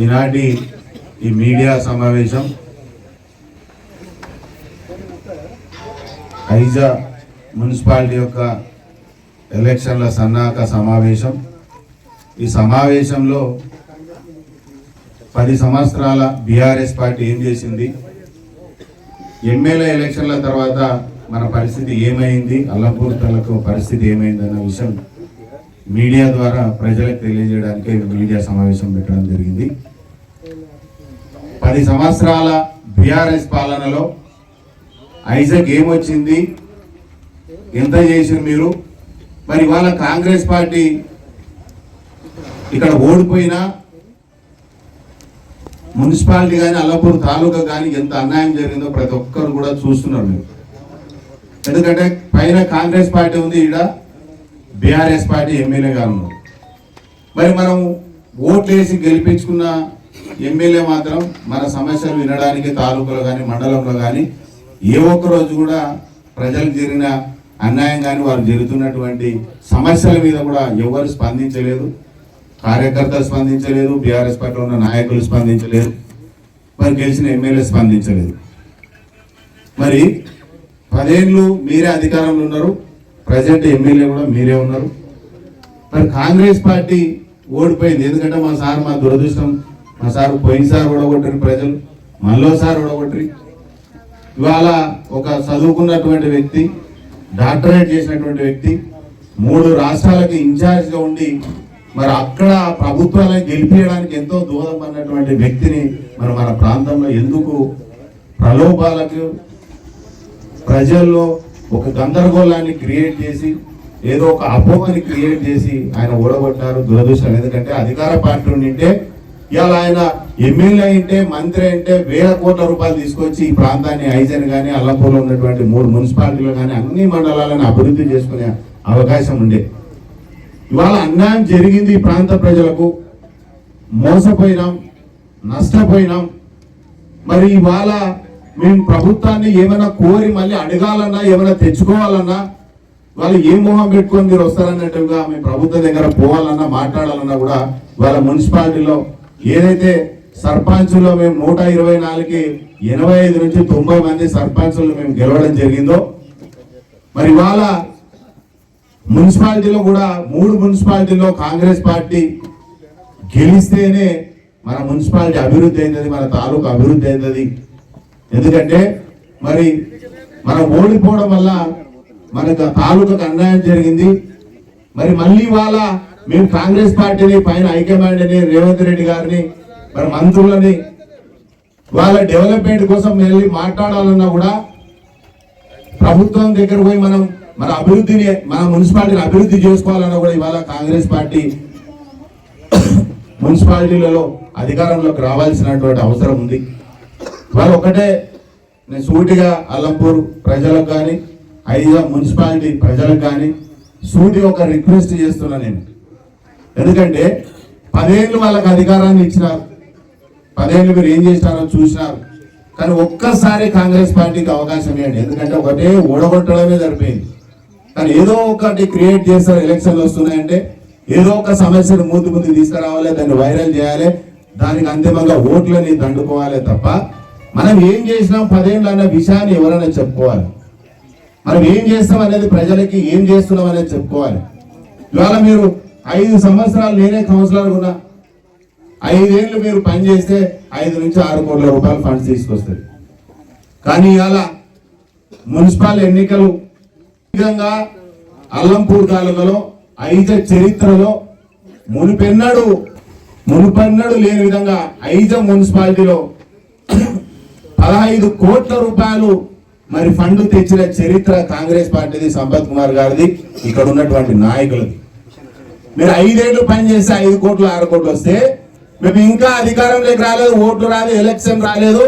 ఈనాటి ఈ మీడియా సమావేశం ఐజా మున్సిపాలిటీ యొక్క ఎలక్షన్ల సన్నాహక సమావేశం. ఈ సమావేశంలో పది సంవత్సరాల బీఆర్ఎస్ పార్టీ ఏం చేసింది? ఎమ్మెల్యే ఎలక్షన్ల తర్వాత మన పరిస్థితి ఏమైంది? అల్లంపూర్తలకు పరిస్థితి ఏమైంది అన్న విషయం మీడియా ద్వారా ప్రజలకు తెలియజేయడానికి మీడియా సమావేశం పెట్టడం జరిగింది. పది సంవత్సరాల బీఆర్ఎస్ పాలనలో ఐజక్ ఏమొచ్చింది? ఎంత చేసింది మీరు? మరి ఇవాళ కాంగ్రెస్ పార్టీ ఇక్కడ ఓడిపోయినా మున్సిపాలిటీ కానీ అల్లపూర్ తాలూకా కానీ ఎంత అన్యాయం జరిగిందో ప్రతి ఒక్కరు కూడా చూస్తున్నారు ఎందుకంటే పైన కాంగ్రెస్ పార్టీ ఉంది ఈడ బీఆర్ఎస్ పార్టీ ఎమ్మెల్యే గారు మరి మనం ఓట్లు వేసి గెలిపించుకున్న ఎమ్మెల్యే మాత్రం మన సమస్యలు వినడానికి తాలూకులో కానీ మండలంలో కానీ ఏ ఒక్క రోజు కూడా ప్రజలకు జరిగిన అన్యాయం కానీ వారు జరుగుతున్నటువంటి సమస్యల మీద కూడా ఎవరు స్పందించలేదు. కార్యకర్తలు స్పందించలేదు బీఆర్ఎస్ పార్టీలో ఉన్న నాయకులు స్పందించలేదు మరి గెలిచిన ఎమ్మెల్యే స్పందించలేదు. మరి పదేళ్ళు మీరే అధికారంలో ఉన్నారు ప్రజెంట్ ఎమ్మెల్యే కూడా మీరే ఉన్నారు. మరి కాంగ్రెస్ పార్టీ ఓడిపోయింది ఎందుకంటే మా సార్ మా దురదృష్టం మా సార్ పోయినసారి ఓడగొట్టారు ప్రజలు మళ్ళోసారి ఓడగొట్టి ఇవాళ ఒక చదువుకున్నటువంటి వ్యక్తి డాక్టరేట్ చేసినటువంటి వ్యక్తి మూడు రాష్ట్రాలకు ఇన్ఛార్జ్గా ఉండి మరి అక్కడ ప్రభుత్వాలను గెలిపించడానికి ఎంతో దూరమన్నటువంటి వ్యక్తిని మరి మన ప్రాంతంలో ఎందుకు ప్రలోభాలకు ప్రజల్లో ఒక గందరగోళాన్ని క్రియేట్ చేసి ఏదో ఒక అపోహని క్రియేట్ చేసి ఆయన ఓడగొట్టారు దురదృష్టం. ఎందుకంటే అధికార పార్టీ ఉండింటే ఇవాళ ఆయన ఎమ్మెల్యే అంటే మంత్రి అంటే వేల కోట్ల రూపాయలు తీసుకొచ్చి ఈ ప్రాంతాన్ని ఐజన్ కానీ అల్లంపూర్లో ఉన్నటువంటి మూడు మున్సిపాలిటీలు కానీ అన్ని మండలాలను అభివృద్ధి చేసుకునే అవకాశం ఉండే. ఇవాళ అన్యాయం జరిగింది ఈ ప్రాంత ప్రజలకు. మోసపోయినాం నష్టపోయినాం. మరి ఇవాళ మేము ప్రభుత్వాన్ని ఏమైనా కోరి మళ్ళీ అడగాలన్నా ఏమైనా తెచ్చుకోవాలన్నా వాళ్ళు ఏ మొహం పెట్టుకొని మీరు వస్తారన్నట్టుగా మేము ప్రభుత్వం దగ్గర పోవాలన్నా మాట్లాడాలన్నా కూడా వాళ్ళ మున్సిపాలిటీలో ఏదైతే సర్పంచులో మేము నూట ఇరవై నాలుగుకి ఎనభై ఐదు నుంచి తొంభై మంది సర్పంచులు మేము గెలవడం జరిగిందో మరి ఇవాళ మున్సిపాలిటీలో కూడా మూడు మున్సిపాలిటీలో కాంగ్రెస్ పార్టీ గెలిస్తేనే మన మున్సిపాలిటీ అభివృద్ధి అవుతుంది మన తాలూకా అభివృద్ధి అవుతుంది ఎందుకంటే మరి మనం ఓడిపోవడం వల్ల మనకు ఆ తాలూకాకు అన్యాయం జరిగింది. మరి మళ్ళీ వాళ్ళ మేము కాంగ్రెస్ పార్టీని పైన హైకమాండ్ని రేవంత్ రెడ్డి గారిని మరి మంత్రులని వాళ్ళ డెవలప్మెంట్ కోసం వెళ్ళి మాట్లాడాలన్నా కూడా ప్రభుత్వం దగ్గర పోయి మనం మన అభివృద్ధిని మన మున్సిపాలిటీని అభివృద్ధి చేసుకోవాలన్నా కూడా ఇవాళ కాంగ్రెస్ పార్టీ మున్సిపాలిటీలలో అధికారంలోకి రావాల్సినటువంటి అవసరం ఉంది. వాళ్ళు ఒకటే నేను సూటిగా అల్లంపూర్ ప్రజలకు కానీ ఐదుగా మున్సిపాలిటీ ప్రజలకు కానీ సూటి ఒక రిక్వెస్ట్ చేస్తున్నా నేను. ఎందుకంటే పదేళ్ళు వాళ్ళకి అధికారాన్ని ఇచ్చినారు. పదేళ్ళు మీరు ఏం చేసినారో చూసినారు. కానీ ఒక్కసారి కాంగ్రెస్ పార్టీకి అవకాశం ఇవ్వండి. ఎందుకంటే ఒకటే ఓడగొట్టడమే జరిపోయింది కానీ ఏదో ఒకటి క్రియేట్ చేస్తారు ఎలక్షన్లు వస్తున్నాయంటే ఏదో ఒక సమస్యను ముందు ముందు తీసుకురావాలి దాన్ని వైరల్ చేయాలి దానికి అంతిమంగా ఓట్లని దండుకోవాలి తప్ప మనం ఏం చేసినాం పదేళ్ళు అన్న విషయాన్ని ఎవరైనా చెప్పుకోవాలి. మనం ఏం చేస్తాం అనేది ప్రజలకి ఏం చేస్తున్నాం అనేది చెప్పుకోవాలి. ఇవాళ మీరు ఐదు సంవత్సరాలు నేనే కౌన్సిలర్ ఉన్నా. ఐదేళ్ళు మీరు పని చేస్తే ఐదు నుంచి ఆరు కోట్ల రూపాయలు ఫండ్స్ తీసుకొస్తుంది కానీ ఇవాళ మున్సిపల్ ఎన్నికలు విధంగా అల్లంపూర్ తాలూకాలో ఐజ చరిత్రలో మునిపెన్నడు మునిపెన్నడు లేని విధంగా ఐజ మున్సిపాలిటీలో పదహైదు కోట్ల రూపాయలు మరి ఫండ్ తెచ్చిన చరిత్ర కాంగ్రెస్ పార్టీది సంపత్ కుమార్ గారిది ఇక్కడ ఉన్నటువంటి నాయకులది. మీరు ఐదేళ్ళు పనిచేస్తే ఐదు కోట్లు ఆరు కోట్లు వస్తే మేము ఇంకా అధికారంలోకి రాలేదు ఓట్లు రాలేదు ఎలక్షన్ రాలేదు.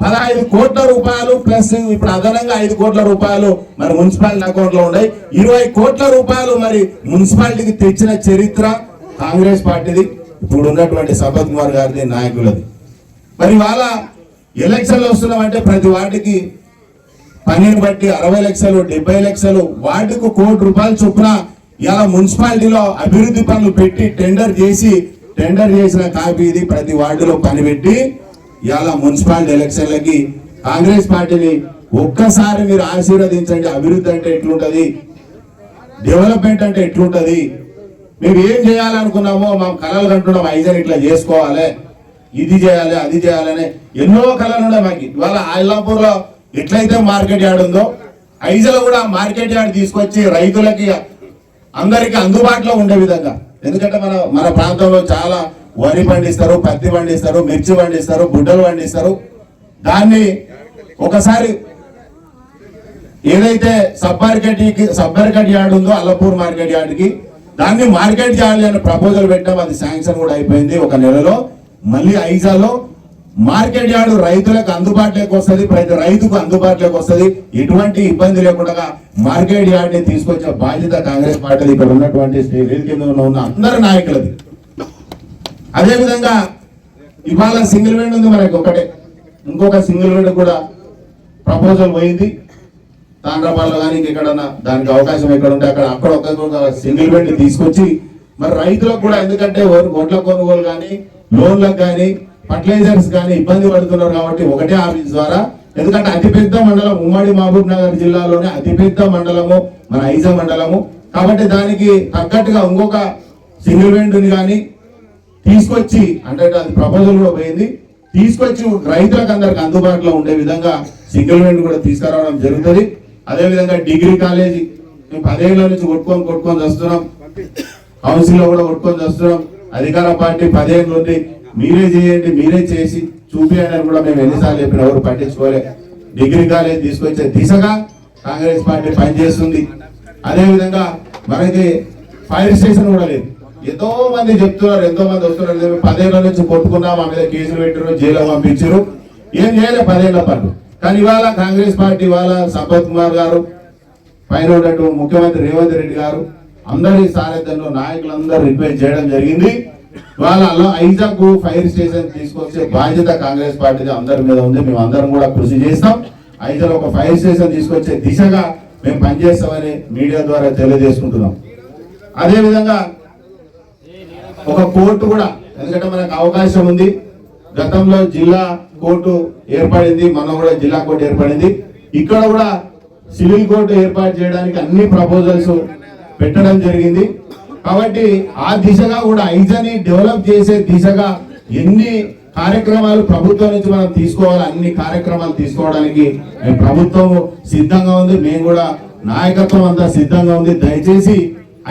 పదహైదు కోట్ల రూపాయలు ప్లస్ ఇప్పుడు అదనంగా ఐదు కోట్ల రూపాయలు మరి మున్సిపాలిటీ అకౌంట్లో ఉన్నాయి. ఇరవై కోట్ల రూపాయలు మరి మున్సిపాలిటీకి తెచ్చిన చరిత్ర కాంగ్రెస్ పార్టీది. ఇప్పుడు ఉన్నటువంటి సంపత్ కుమార్ గారిది నాయకులది. మరి ఇవాళ ఎలక్షన్లు వస్తున్నామంటే ప్రతి వాటికి పనిని బట్టి అరవై లక్షలు డెబ్బై లక్షలు వాటికి కోటి రూపాయలు చొప్పున ఇలా మున్సిపాలిటీలో అభివృద్ధి పనులు పెట్టి టెండర్ చేసి టెండర్ చేసిన కాపీ ఇది ప్రతి వార్డులో పనిపెట్టి ఇలా మున్సిపాలిటీ ఎలక్షన్లకి కాంగ్రెస్ పార్టీని ఒక్కసారి మీరు ఆశీర్వదించండి. అభివృద్ధి అంటే ఎట్లుంటుంది? డెవలప్మెంట్ అంటే ఎట్లుంటుంది? మేము ఏం చేయాలనుకున్నామో మా కళలు కంటున్నాం. ఐజన్ ఇట్లా చేసుకోవాలి. ఇది చేయాలి అది చేయాలని ఎన్నో కళలు ఉన్నాయి మాకు. ఇవాళ ఐలాపూర్ ఎట్లయితే మార్కెట్ యార్డ్ ఉందో ఐజలో కూడా మార్కెట్ యార్డ్ తీసుకొచ్చి రైతులకి అందరికి అందుబాటులో ఉండే విధంగా. ఎందుకంటే మన మన ప్రాంతంలో చాలా వరి పండిస్తారు పత్తి పండిస్తారు మిర్చి పండిస్తారు గుడ్డలు పండిస్తారు. దాన్ని ఒకసారి ఏదైతే సబ్ మార్కెట్కి సబ్ మార్కెట్ యార్డ్ ఉందో అల్లపూర్ మార్కెట్ యార్డ్కి దాన్ని మార్కెట్ చేయాలి అని ప్రపోజల్ పెట్టాం అది శాంక్షన్ కూడా అయిపోయింది ఒక నెలలో. మళ్ళీ ఐజాలో మార్కెట్ యార్డ్ రైతులకు అందుబాటులోకి వస్తుంది ప్రతి రైతుకు అందుబాటులోకి వస్తుంది. ఎటువంటి ఇబ్బంది లేకుండా మార్కెట్ యార్డ్ని తీసుకొచ్చే బాధ్యత కాంగ్రెస్ పార్టీ ఇక్కడ ఉన్నటువంటి శ్రీ ఉన్న అందరి నాయకులది. అదేవిధంగా ఇవాళ సింగిల్ విండ్ ఉంది మనకి ఒకటే. ఇంకొక సింగిల్ విండ్ కూడా ప్రపోజల్ పోయింది. తాండ్రపాల్లో కానీ ఇంకెక్కడన్నా దానికి అవకాశం ఎక్కడ ఉంటే అక్కడ అక్కడ ఒక సింగిల్ బెడ్ తీసుకొచ్చి మరి రైతులకు కూడా ఎందుకంటే ఓట్ల కొనుగోలు కానీ లోన్లకు కానీ ఫర్టిలైజర్స్ కానీ ఇబ్బంది పడుతున్నారు కాబట్టి ఒకటే ఆఫీస్ ద్వారా. ఎందుకంటే అతిపెద్ద మండలం ఉమ్మడి మహబూబ్ నగర్ జిల్లాలోనే అతిపెద్ద మండలము మన ఐజా మండలము. కాబట్టి దానికి తగ్గట్టుగా ఇంకొక సింగిల్ బెండ్ని కానీ తీసుకొచ్చి అంటే అది ప్రపోజల్ కూడా పోయింది. తీసుకొచ్చి రైతులకు అందరికి అందుబాటులో ఉండే విధంగా సింగిల్ విండ్ కూడా తీసుకురావడం జరుగుతుంది. అదే విధంగా డిగ్రీ కాలేజీ మేము పదేళ్ళ నుంచి కొట్టుకొని కొట్టుకొని వస్తున్నాం. కౌన్సిల్లో కూడా కొట్టుకొని వస్తున్నాం. అధికార పార్టీ పదేళ్ళ నుండి మీరే చేయండి మీరే చేసి చూపియాలని కూడా మేము ఎన్నిసార్లు చెప్పిన ఎవరు పట్టించుకోలే. డిగ్రీ కాలేజ్ తీసుకొచ్చే దిశగా కాంగ్రెస్ పార్టీ పనిచేస్తుంది. అదేవిధంగా మనకి ఫైర్ స్టేషన్ కూడా లేదు. ఎంతో మంది చెప్తున్నారు ఎంతో మంది వస్తున్నారు. పదేళ్ళ నుంచి కొట్టుకున్నాం మా మీద కేసులు పెట్టారు జైలు పంపించారు ఏం చేయలే? పదేళ్ళ పనులు కానీ ఇవాళ కాంగ్రెస్ పార్టీ ఇవాళ సంపత్ కుమార్ గారు పైన ఉన్నటువంటి ముఖ్యమంత్రి రేవంత్ రెడ్డి గారు అందరి సారథ్యంలో నాయకులందరూ రిక్వెస్ట్ చేయడం జరిగింది. వాళ్ళలో ఐజాగ్ ఫైర్ స్టేషన్ తీసుకొచ్చే బాధ్యత కాంగ్రెస్ పార్టీ అందరి మీద ఉంది. మేము అందరం కూడా కృషి చేస్తాం. ఐజాక్ ఒక ఫైర్ స్టేషన్ తీసుకొచ్చే దిశగా మేము పనిచేస్తామని మీడియా ద్వారా తెలియజేసుకుంటున్నాం. అదే విధంగా ఒక కోర్టు కూడా ఎందుకంటే మనకు అవకాశం ఉంది. గతంలో జిల్లా కోర్టు ఏర్పడింది మనం కూడా జిల్లా కోర్టు ఏర్పడింది. ఇక్కడ కూడా సివిల్ కోర్టు ఏర్పాటు చేయడానికి అన్ని ప్రపోజల్స్ పెట్టడం జరిగింది. కాబట్టి ఆ దిశగా కూడా ఐజని డెవలప్ చేసే దిశగా ఎన్ని కార్యక్రమాలు ప్రభుత్వం నుంచి మనం తీసుకోవాలి అన్ని కార్యక్రమాలు తీసుకోవడానికి ప్రభుత్వం సిద్ధంగా ఉంది మేము కూడా నాయకత్వం అంతా సిద్ధంగా ఉంది. దయచేసి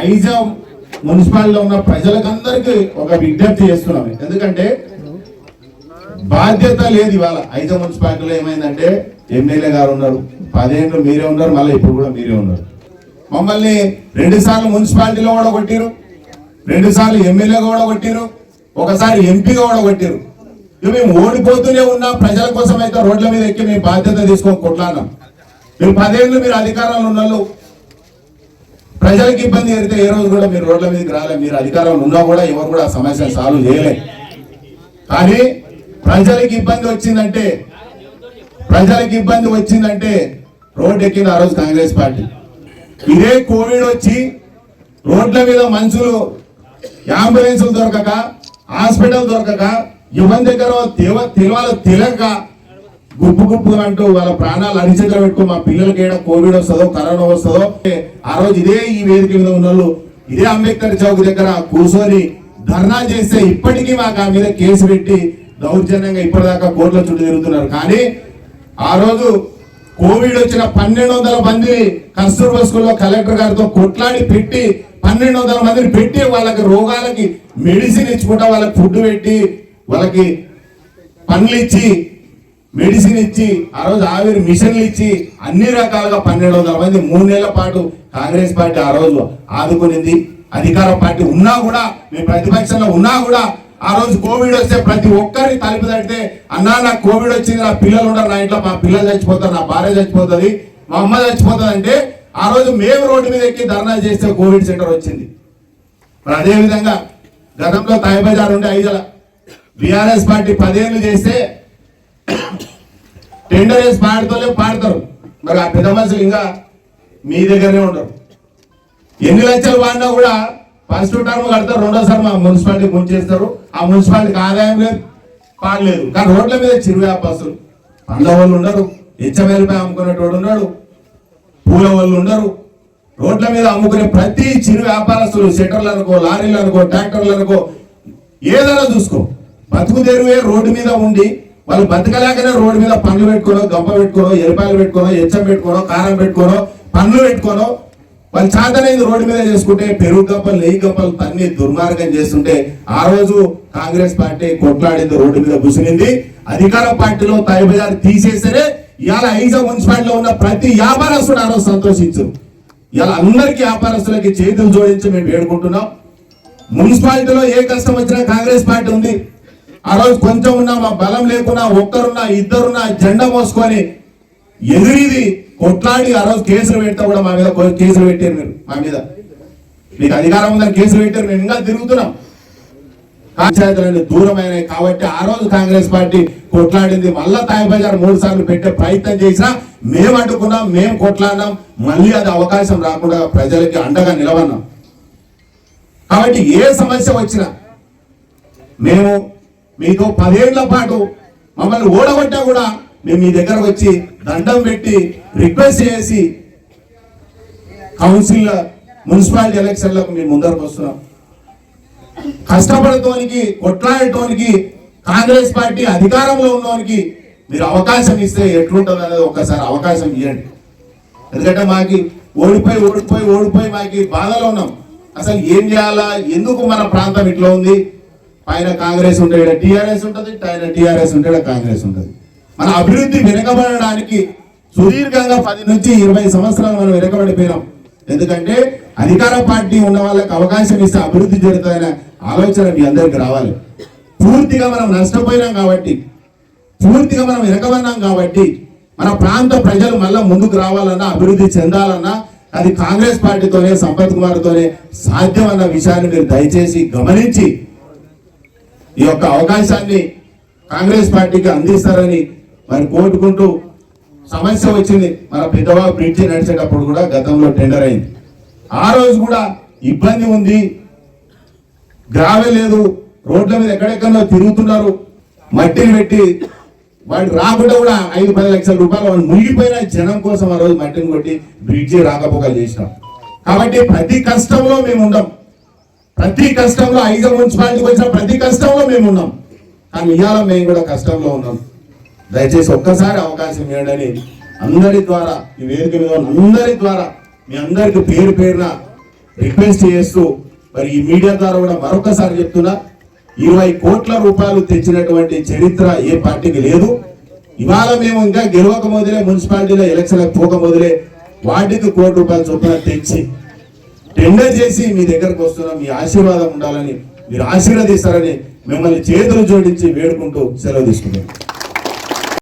ఐజాం మున్సిపాలిటీలో ఉన్న ప్రజలకందరికీ ఒక విజ్ఞప్తి చేస్తున్నాం. ఎందుకంటే బాధ్యత లేదు ఇవాళ ఐదో మున్సిపాలిటీలో ఏమైందంటే ఎమ్మెల్యే గారు ఉన్నారు పదేళ్ళు మీరే ఉన్నారు మళ్ళీ ఇప్పుడు కూడా మీరే ఉన్నారు. మమ్మల్ని రెండు సార్లు మున్సిపాలిటీలో కూడా కొట్టిరు. రెండు సార్లు ఎమ్మెల్యేగా కూడా కొట్టిరు. ఒకసారి ఎంపీగా కూడా కొట్టిరు. ఇక మేము ఓడిపోతూనే ఉన్నా ప్రజల కోసం అయితే రోడ్ల మీద ఎక్కి మేము బాధ్యత తీసుకొని కొట్లాన్నాం మీరు పదేళ్ళు మీరు అధికారంలో ఉన్నాళ్ళు ప్రజలకు ఇబ్బంది జరిగితే ఏ రోజు కూడా మీరు రోడ్ల మీదకి రాలే. మీరు అధికారంలో ఉన్నా కూడా ఎవరు కూడా ఆ సమస్యను సాల్వ్ చేయలే. కానీ ప్రజలకు ఇబ్బంది వచ్చిందంటే ప్రజలకు ఇబ్బంది వచ్చిందంటే రోడ్డు ఎక్కింది ఆ రోజు కాంగ్రెస్ పార్టీ. ఇదే కోవిడ్ వచ్చి రోడ్ల మీద మనుషులు అంబులెన్సులు దొరకక హాస్పిటల్ దొరకక ఎవరి దగ్గర తెవ తెలవాలో తెలియక గుప్పు గుప్పు అంటూ వాళ్ళ ప్రాణాలు అరిచేతులు పెట్టుకో మా పిల్లలకి ఏడా కోవిడ్ వస్తుందో కరోనా వస్తుందో ఆ రోజు ఇదే ఈ వేదిక మీద ఉన్న వాళ్ళు ఇదే అంబేద్కర్ చౌక్ దగ్గర కూర్చొని ధర్నా చేస్తే ఇప్పటికీ మాకు ఆ మీద కేసు పెట్టి దౌర్జన్యంగా ఇప్పటిదాకా కోర్టుల చుట్టూ తిరుగుతున్నారు. కానీ ఆ రోజు కోవిడ్ వచ్చిన పన్నెండు వందల మందిని కస్తూర్బా స్కూల్లో కలెక్టర్ గారితో కొట్లాడి పెట్టి పన్నెండు వందల మందిని పెట్టి వాళ్ళకి రోగాలకి మెడిసిన్ ఇచ్చుకుంటా వాళ్ళకి ఫుడ్ పెట్టి వాళ్ళకి పనులు ఇచ్చి మెడిసిన్ ఇచ్చి ఆ రోజు ఆవిరి మిషన్లు ఇచ్చి అన్ని రకాలుగా పన్నెండు వందల మంది మూడు నెలల పాటు కాంగ్రెస్ పార్టీ ఆ రోజు ఆదుకునింది. అధికార పార్టీ ఉన్నా కూడా మేము ప్రతిపక్షంలో ఉన్నా కూడా ఆ రోజు కోవిడ్ వస్తే ప్రతి ఒక్కరి తలుపు తడితే అన్నా నాకు కోవిడ్ వచ్చింది నా పిల్లలు ఉండరు నా ఇంట్లో మా పిల్లలు చచ్చిపోతారు నా భార్య చచ్చిపోతుంది మా అమ్మ చచ్చిపోతుంది అంటే ఆ రోజు మేము రోడ్డు మీద ఎక్కి ధర్నా చేస్తే కోవిడ్ సెంటర్ వచ్చింది. మరి అదే విధంగా గతంలో తాయిబజార్ ఉండే ఐదుల బీఆర్ఎస్ పార్టీ పదేళ్ళు చేస్తే టెండర్ వేసి పాడుతూనే పాడతారు. మరి ఆ పెద్ద మనుషులు ఇంకా మీ దగ్గరనే ఉండరు. ఎన్ని లక్షలు వాడినా కూడా ఫస్ట్ టర్మ్ కడతారు రెండోసారి మా మున్సిపాలిటీ ముంచేస్తారు ఆ మున్సిపాలిటీకి ఆదాయం లేదు పాడలేదు కానీ రోడ్ల మీద చిరు వ్యాపారస్తులు. పండ్ల వాళ్ళు ఉండరు హెచ్చమేలపై అమ్ముకునేటోడు ఉన్నాడు పూల వాళ్ళు ఉండరు. రోడ్ల మీద అమ్ముకునే ప్రతి చిరు వ్యాపారస్తులు షట్టర్లు అనుకో లారీలు అనుకో ట్రాక్టర్లు అనుకో ఏదైనా చూసుకో. బతుకు తెరువే రోడ్డు మీద ఉండి వాళ్ళు బతకలేకనే రోడ్డు మీద పండ్లు పెట్టుకోనో గంప పెట్టుకోనో ఎరిపాయలు పెట్టుకోనో ఎచ్చం పెట్టుకోనో కారం పెట్టుకోనో పండ్లు పెట్టుకోనో వాళ్ళు చాతనైంది రోడ్డు మీద చేసుకుంటే పెరుగు కప్పలు నెయ్యి గంపలు తన్ని దుర్మార్గం చేస్తుంటే ఆ రోజు కాంగ్రెస్ పార్టీ కొట్లాడింది రోడ్డు మీద కూర్చునింది అధికార పార్టీలో తైబజార్ తీసేస్తేనే ఇవాళ ఐజా మున్సిపాలిటీలో ఉన్న ప్రతి వ్యాపారస్తుడు ఆ రోజు సంతోషించరు ఇలా అందరికీ వ్యాపారస్తులకి చేతులు జోడించి మేము వేడుకుంటున్నాం. మున్సిపాలిటీలో ఏ కష్టం వచ్చినా కాంగ్రెస్ పార్టీ ఉంది. ఆ రోజు కొంచెం ఉన్నా మా బలం లేకున్నా ఒక్కరున్నా ఇద్దరున్నా జెండా మోసుకొని ఎదురీది కొట్లాడి ఆ రోజు కేసులు పెడితే కూడా మా మీద కేసులు పెట్టారు మీరు మా మీద. మీకు అధికారం ఉందని కేసులు పెట్టారు మేము ఇంకా తిరుగుతున్నాం. పంచాయతీలన్నీ దూరమైనవి కాబట్టి ఆ రోజు కాంగ్రెస్ పార్టీ కొట్లాడింది. మళ్ళా తాయిబజార్ మూడు సార్లు పెట్టే ప్రయత్నం చేసినా మేము అడ్డుకున్నాం మేము కొట్లాడినాం. మళ్ళీ అది అవకాశం రాకుండా ప్రజలకి అండగా నిలవన్నాం కాబట్టి ఏ సమస్య వచ్చినా మేము మీతో పదేళ్ళ పాటు మమ్మల్ని ఓడగొట్టా కూడా మేము మీ దగ్గరకు వచ్చి దండం పెట్టి రిక్వెస్ట్ చేసి కౌన్సిల్ మున్సిపాలిటీ ఎలక్షన్లకు మేము ముందరకు వస్తున్నాం. కష్టపడటానికి కొట్లాడటానికి కాంగ్రెస్ పార్టీ అధికారంలో ఉన్నవానికి మీరు అవకాశం ఇస్తే ఎట్లుంటుంది అనేది ఒకసారి అవకాశం ఇవ్వండి ఎందుకంటే మాకి ఓడిపోయి ఓడిపోయి ఓడిపోయి మాకి బాధలో ఉన్నాం. అసలు ఏం చేయాలా? ఎందుకు మన ప్రాంతం ఇట్లా ఉంది? పైన కాంగ్రెస్ ఉంటే ఈడ టీఆర్ఎస్ ఉంటుంది పైన టీఆర్ఎస్ ఉంటే కాంగ్రెస్ ఉంటుంది. మన అభివృద్ధి వెనుకబడడానికి సుదీర్ఘంగా పది నుంచి ఇరవై సంవత్సరాలు మనం వెనకబడిపోయినాం. ఎందుకంటే అధికార పార్టీ ఉన్న వాళ్ళకి అవకాశం ఇస్తే అభివృద్ధి జరుగుతుందనే ఆలోచన మీ అందరికి రావాలి. పూర్తిగా మనం నష్టపోయినాం కాబట్టి పూర్తిగా మనం వెనకబడినాం కాబట్టి మన ప్రాంత ప్రజలు మళ్ళీ ముందుకు రావాలన్నా అభివృద్ధి చెందాలన్నా అది కాంగ్రెస్ పార్టీతోనే సంపత్ కుమార్తోనే సాధ్యం అన్న విషయాన్ని మీరు దయచేసి గమనించి ఈ యొక్క అవకాశాన్ని కాంగ్రెస్ పార్టీకి అందిస్తారని మరి కోరుకుంటూ సమస్య వచ్చింది. మన పెద్దవాళ్ళు బ్రిడ్జి నడిచేటప్పుడు కూడా గతంలో టెండర్ అయింది. ఆ రోజు కూడా ఇబ్బంది ఉంది. గ్రావె లేదు. రోడ్ల మీద ఎక్కడెక్కడో తిరుగుతున్నారు. మట్టిని పెట్టి వాడు రాకుండా కూడా ఐదు పది లక్షల రూపాయలు వాడు మునిగిపోయిన జనం కోసం ఆ రోజు మట్టిని కొట్టి బ్రిడ్జి రాకపోకలు చేసినాం. కాబట్టి ప్రతి కష్టంలో మేము ఉండం ప్రతి కష్టంలో ఐదు మున్సిపాలిటీకి వచ్చిన ప్రతి కష్టంలో మేము ఉన్నాం. కానీ ఇవాళ మేము కూడా కష్టంలో ఉన్నాం. దయచేసి ఒక్కసారి అవకాశం ఇవ్వండి అందరి ద్వారా ఈ వేదిక మీద అందరి ద్వారా మీ అందరికి పేరు పేరున రిక్వెస్ట్ చేస్తూ మరి ఈ మీడియా ద్వారా కూడా మరొకసారి చెప్తున్నా ఇరవై కోట్ల రూపాయలు తెచ్చినటువంటి చరిత్ర ఏ పార్టీకి లేదు. ఇవాళ మేము ఇంకా గెలవక మొదలే మున్సిపాలిటీలో ఎలక్షన్లకు పోక మొదలే వాటికి కోటి రూపాయలు చొప్పున తెచ్చి టెండర్ చేసి మీ దగ్గరకు వస్తున్నాం మీ ఆశీర్వాదం ఉండాలని మీరు ఆశీర్వదిస్తారని మిమ్మల్ని చేతులు జోడించి వేడుకుంటూ సెలవు తీసుకుంటాం